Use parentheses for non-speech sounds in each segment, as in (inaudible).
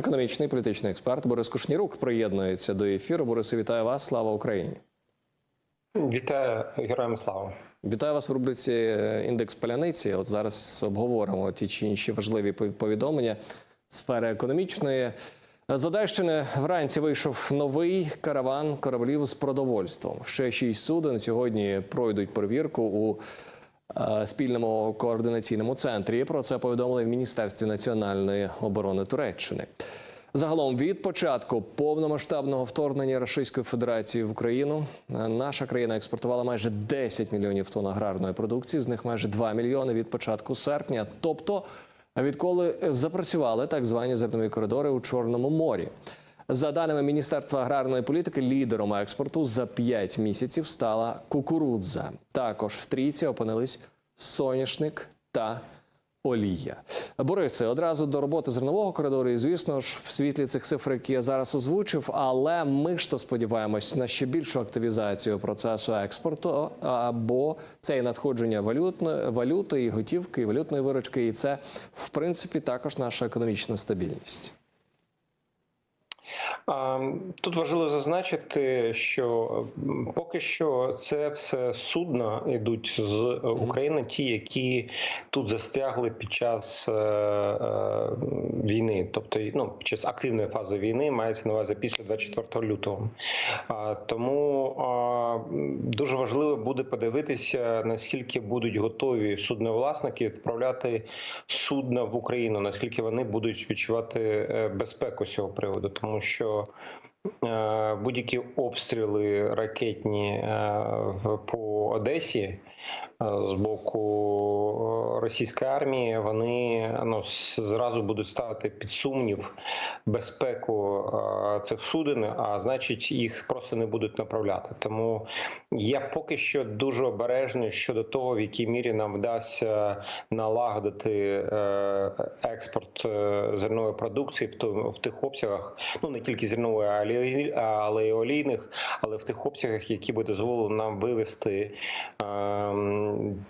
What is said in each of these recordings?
Економічний і політичний експерт Борис Кушнірук приєднується до ефіру. Борисе, вітаю вас. Слава Україні! Вітаю героям слава. Вітаю вас в рубриці е, Індекс Паляниці. От зараз обговоримо ті чи інші важливі повідомлення сфери економічної. З Одещини вранці вийшов новий караван кораблів з продовольством. Ще шість суден сьогодні пройдуть перевірку у спільному координаційному центрі. Про це повідомили в Міністерстві національної оборони Туреччини. Загалом від початку повномасштабного вторгнення Російської Федерації в Україну е, наша країна експортувала майже 10 мільйонів тонн аграрної продукції, з них майже 2 мільйони від початку серпня. Тобто, відколи запрацювали так звані зернові коридори у Чорному морі. За даними Міністерства аграрної політики, лідером експорту за 5 місяців стала кукурудза. Також в трійці опинились соняшник та олія. Борисе, одразу до роботи зернового коридору, і звісно ж, в світлі цих цифр, які я зараз озвучив, але ми ж то сподіваємось на ще більшу активізацію процесу експорту, або це і надходження валютної валюти, і готівки, і валютної виручки, і це в принципі також наша економічна стабільність. Тут важливо зазначити, що поки що це все судна йдуть з е, України, ті, які тут застрягли під час е, е, війни, тобто ну, під час активної фази війни, мається на увазі після 24 лютого. Тому дуже важливо буде подивитися, наскільки будуть готові судновласники відправляти судна в Україну, наскільки вони будуть відчувати безпеку з цього приводу, тому що е, будь-які обстріли ракетні е, по Одесі з боку е, російської армії, вони ну, зразу будуть ставити під сумнів безпеку е, цих суден, а значить їх просто не будуть направляти. Тому я поки що дуже обережний щодо того, в якій мірі нам вдасться налагодити е, експорт е, зернової продукції в тих обсягах, ну не тільки зернової, але й- олійних, але в тих обсягах, які би дозволили нам вивести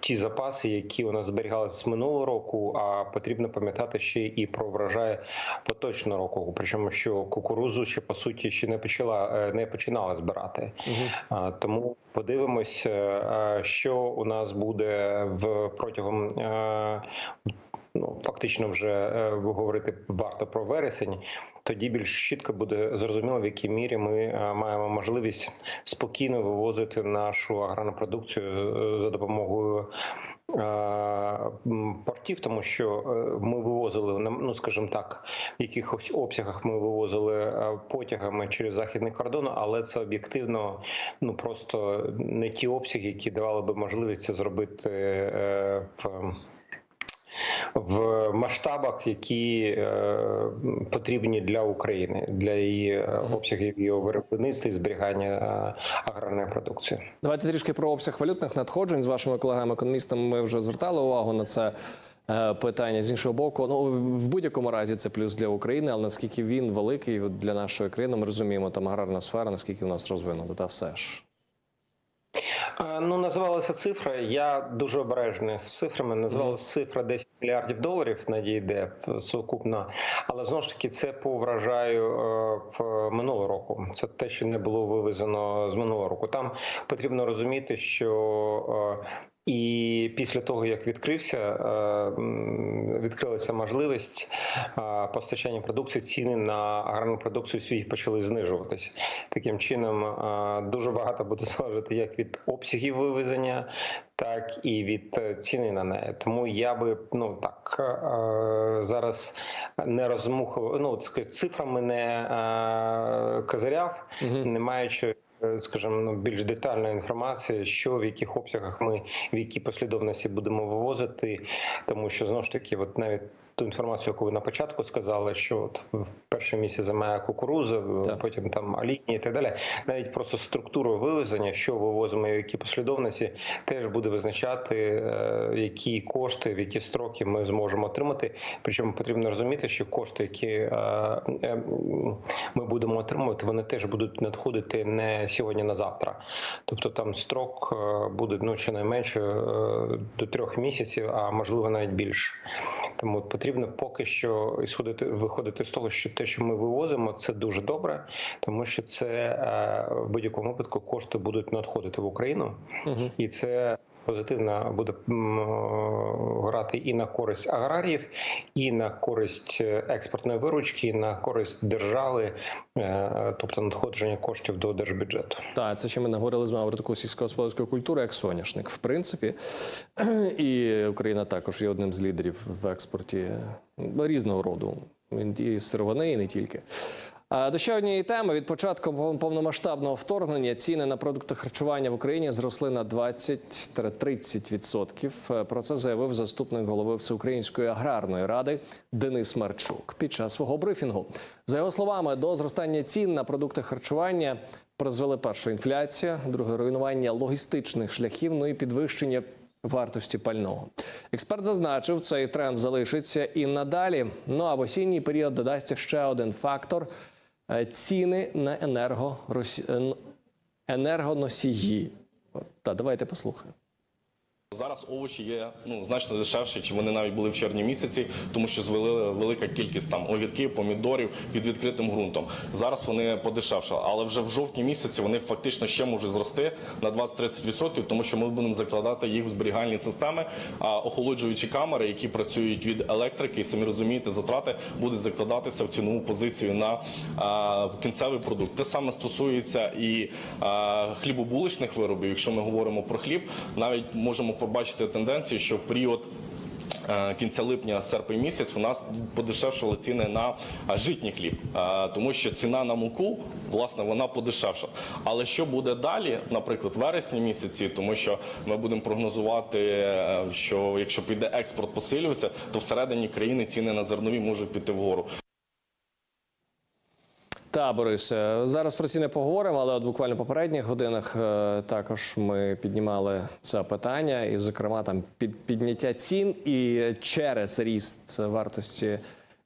ті запаси, які у нас зберігалися з минулого року. А потрібно пам'ятати ще і про врожай поточного року. Причому що кукурузу ще по суті ще не почала е, не починала збирати. А, Тому подивимось, е, що у нас буде в протягом. е, Ну, фактично, вже е, говорити варто про вересень. Тоді більш чітко буде зрозуміло, в якій мірі ми е, маємо можливість спокійно вивозити нашу аграрну продукцію е, за допомогою е, портів, тому що ми вивозили ну, скажімо так, в якихось обсягах ми вивозили потягами через західний кордон, але це об'єктивно ну просто не ті обсяги, які давали би можливість це зробити в. В масштабах, які е, потрібні для України, для її е, обсягів її виробництва і зберігання е, аграрної продукції. Давайте трішки про обсяг валютних надходжень з вашими колегами-економістами. Ми вже звертали увагу на це питання з іншого боку. Ну в будь-якому разі це плюс для України, але наскільки він великий для нашої країни, ми розуміємо там аграрна сфера, наскільки у нас розвинута, та все ж. Е, Ну, називалася цифра. Я дуже обережний з цифрами. Називалася цифра 10 мільярдів доларів. Надійде сукупна, Але знову ж таки, це по врожаю е, в минулого року. Це те, що не було вивезено з минулого року. Там потрібно розуміти, що е, і після того, як відкрився, е, відкрилася можливість е, постачання продукції, ціни на аграрну продукцію в світі почали знижуватися. Таким чином, е, дуже багато буде (laughs) залежати як від обсягів вивезення, так і від ціни на неї. Тому я би ну так зараз не розмухував, ну цифрами не козиряв, не маючи. Е, Скажімо, ну, більш детальна інформація, що в яких обсягах ми в якій послідовності будемо вивозити, тому що знову ж таки, от навіть ту інформацію, яку ви на початку сказали, що от в перше місце займає кукуруза, Так. потім там олійні і так далі. Навіть просто структуру вивезення, що вивозимо і в якій послідовності, теж буде визначати, е, які кошти, в які строки ми зможемо отримати. Причому потрібно розуміти, що кошти, які е, е, ми будемо отримувати, вони теж будуть надходити не сьогодні на завтра. Тобто там строк буде ну щонайменше до трьох місяців, а можливо навіть більше. Тому от потрібно поки що ісходити, виходити з того, що те, що ми вивозимо, це дуже добре, тому що це е, в будь-якому випадку кошти будуть надходити в Україну, Угу. і це. Позитивно буде грати і на користь аграріїв, і на користь е, експортної виручки, і на користь держави, е, тобто надходження коштів до держбюджету. Так, це ще ми наговорили з вами про таку сільськогосподарську культуру, як соняшник. В принципі, і Україна також є одним з лідерів в експорті різного роду і сировини, і не тільки. До ще однієї теми від початку повномасштабного вторгнення ціни на продукти харчування в Україні зросли на 20-30%. Про це заявив заступник голови Всеукраїнської аграрної ради Денис Марчук під час свого брифінгу. За його словами, до зростання цін на продукти харчування призвели перша інфляція, друге руйнування логістичних шляхів, ну і підвищення вартості пального. Експерт зазначив, цей тренд залишиться і надалі. Ну а в осінній період додасться ще один фактор е, ціни на енергоросі... енергоносії. Та давайте послухаємо. Зараз овочі є ну значно дешевші, чи вони навіть були в червні місяці, тому що звели велика кількість там огірків, помідорів під відкритим ґрунтом. Зараз вони подешевшали, але вже в жовтні місяці вони фактично ще можуть зрости на 20-30%, тому що ми будемо закладати їх в зберігальні системи, а охолоджуючі камери, які працюють від електрики, і самі розумієте, затрати будуть закладатися в цінову позицію на а, кінцевий продукт. Те саме стосується і а, хлібобуличних виробів. Якщо ми говоримо про хліб, навіть можемо побачити тенденцію, що в період е, кінця липня, серпень місяць у нас подешевшали ціни на е, житній хліб, Е, тому що ціна на муку, власне, вона подешевша. Але що буде далі, наприклад, вересні місяці, тому що ми будемо прогнозувати, що якщо піде експорт посилюється, то всередині країни ціни на зернові можуть піти вгору. Та Борисе, зараз про ціни поговоримо, але от буквально в попередніх годинах е, також ми піднімали це питання, і, зокрема, там під підняття цін і через ріст вартості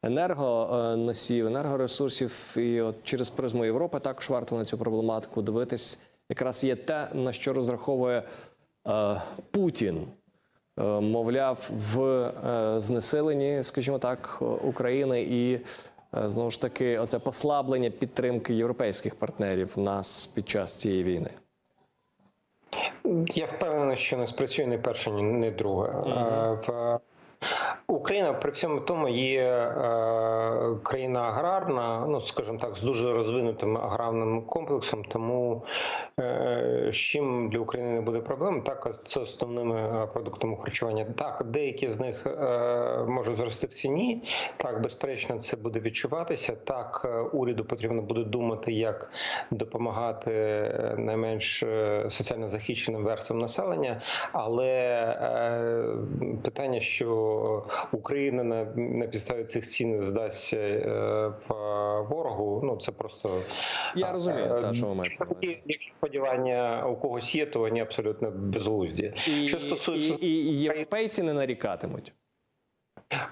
енергоносіїв, енергоресурсів, і от через призму Європи також варто на цю проблематику дивитись. Якраз є те, на що розраховує е, Путін. Е, мовляв, в е, знесиленні, скажімо так, України і е, знову ж таки оце послаблення підтримки європейських партнерів нас під час цієї війни. Я впевнений, що не спрацює не перше, ні не друге. Е, В Україна при всьому тому є е, країна аграрна, ну скажімо так, з дуже розвинутим аграрним комплексом. Тому е, з чим для України не буде проблем, так це основними е, продуктами харчування. Так, деякі з них е, можуть зрости в ціні. Так, безперечно, це буде відчуватися. Так, е, уряду потрібно буде думати, як допомагати е, найменш е, соціально захищеним верствам населення. Але е, питання, що Україна на, на підставі цих цін здасться е, в ворогу, ну це просто Я розумію, Е, та, що ви маєте Сподівання у когось є, то вони абсолютно безглузді. І, що стосується і, і європейці не нарікатимуть.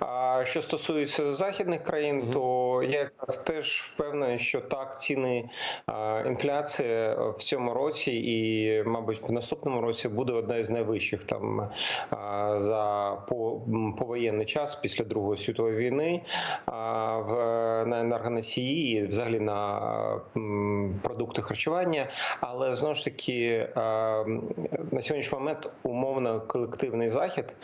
А що стосується західних країн, то я якраз теж впевнений, що так ціни інфляція в цьому році, і, мабуть, в наступному році буде одна із найвищих там за повоєнний час після Другої світової війни а, в на енергоносії, і взагалі на продукти харчування. Але знову ж таки на сьогоднішній момент умовно колективний захід.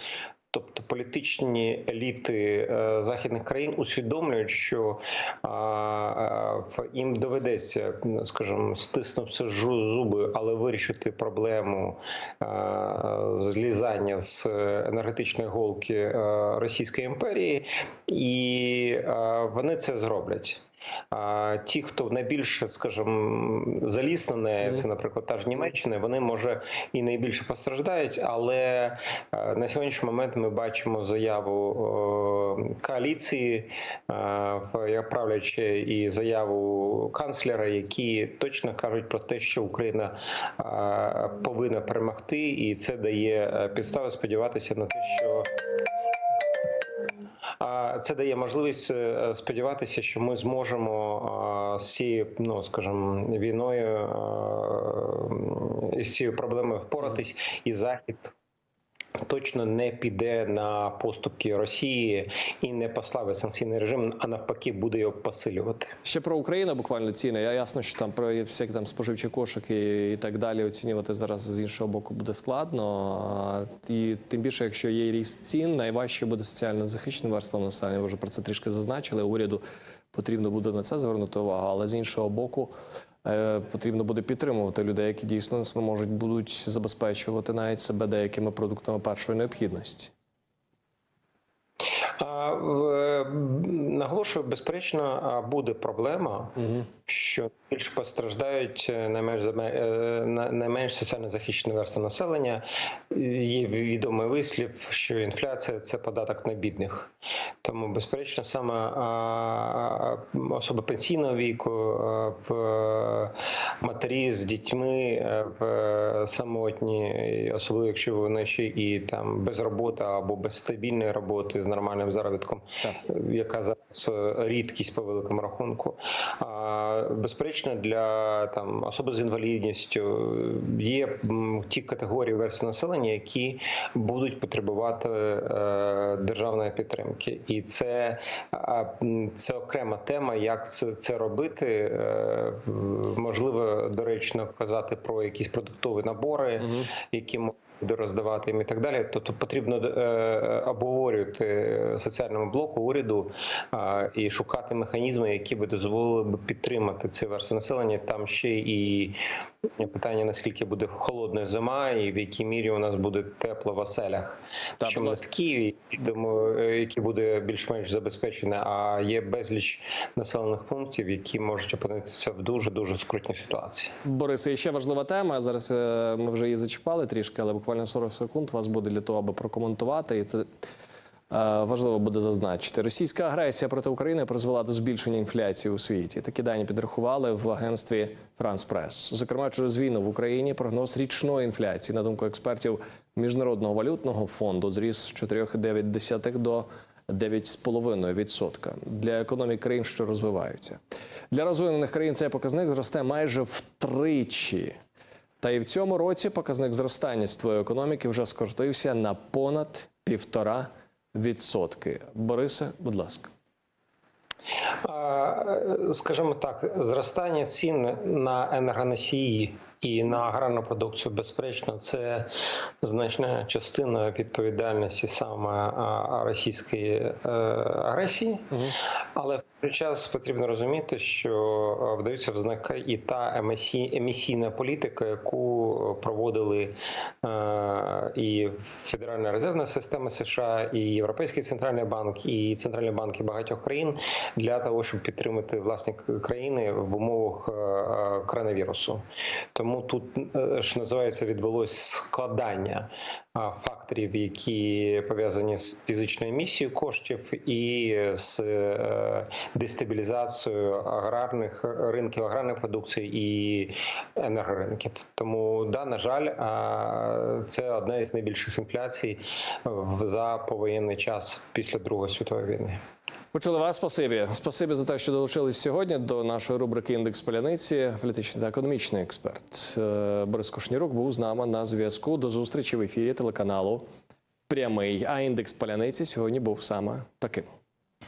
Тобто політичні еліти е, західних країн усвідомлюють, що а, а, їм доведеться, скажімо, стиснувши зуби, але вирішити проблему злізання з енергетичної голки е, Російської імперії, і вони це зроблять. А ті, хто найбільше, скажімо, заліз на неї, це, наприклад, та ж Німеччина, вони може і найбільше постраждають, але е, на сьогоднішній момент ми бачимо заяву коаліції, е, як правлячи, і заяву канцлера, які точно кажуть про те, що Україна е, повинна перемогти, і це дає підстави сподіватися на те, що. Це дає можливість е, сподіватися, що ми зможемо з цією, ну скажімо, війною з цією проблемою впоратись, і захід точно не піде на поступки Росії і не послабить санкційний режим, а навпаки буде його посилювати. Ще про Україну буквально ціни. Я ясно, що там про всякі там споживчі кошики і так далі оцінювати зараз з іншого боку буде складно. І тим більше, якщо є ріст цін, найважче буде соціально захищеним верствам населення. Ви вже про це трішки зазначили. Уряду потрібно буде на це звернути увагу, але з іншого боку. Е, Потрібно буде підтримувати людей, які дійсно можуть будуть забезпечувати навіть себе деякими продуктами першої необхідності. Наголошую, безперечно, буде проблема, що більш постраждають е, найменш е, найменш соціально захищені верстви населення. Є відомий вислів, що інфляція це податок на бідних. Тому, безперечно, саме особи пенсійного віку, матері з дітьми, е, самотні, особливо якщо вони ще і там без роботи або без стабільної роботи з нормальним заробітком, яка зараз е, рідкість по великому рахунку. А безперечно, для там особи з інвалідністю є ті категорії верств населення, які будуть потребувати е, державної підтримки, і це, це окрема тема, як це, це робити. Е, Можливо, доречно казати про якісь продуктові набори, які можуть роздавати їм і так далі. Тобто потрібно е, обговорювати соціальному блоку уряду е, і шукати механізми, які би дозволили підтримати ці верстви населення. Там ще і питання наскільки буде холодна зима, і в якій мірі у нас буде тепло в оселях. Так, Що не в Києві, тому е, які буде більш-менш забезпечене, а є безліч населених пунктів, які можуть опинитися в дуже дуже скрутній ситуації. Борисе, і ще важлива тема. Зараз е, ми вже її зачіпали трішки, але буквально 40 секунд у вас буде для того, аби прокоментувати. І це важливо буде зазначити. Російська агресія проти України призвела до збільшення інфляції у світі. Такі дані підрахували в агентстві France Press. Зокрема, через війну в Україні прогноз річної інфляції, на думку експертів Міжнародного валютного фонду, зріс з 4,9 до 9,5% для економік країн, що розвиваються. Для розвинених країн цей показник зросте майже втричі. Та і в цьому році показник зростання світової економіки вже скоротився на понад півтора відсотки. Борисе, будь ласка. Скажімо так, зростання цін на енергоносії і на аграрну продукцію, безперечно, це значна частина відповідальності саме російської е, агресії. Але в той час потрібно розуміти, що е, вдаються в знаки і та емісійна політика, яку проводили е, і Федеральна резервна система США, і Європейський центральний банк, і центральні банки багатьох країн для того, щоб підтримати власні країни в умовах коронавірусу. Тому тут е, ж називається відбулось складання факторів, які пов'язані з фізичною емісією коштів і з е, дестабілізацією аграрних ринків аграрної продукції і енергоринків. Тому, да, на жаль, це одна із найбільших інфляцій за повоєнний час після Другої світової війни. Почули вас. Спасибі. Спасибі за те, що долучились сьогодні до нашої рубрики Індекс Поляниці. Політичний та економічний експерт Е, Борис Кушнірук був з нами на зв'язку. До зустрічі в ефірі телеканалу Прямий. А індекс Поляниці сьогодні був саме таким.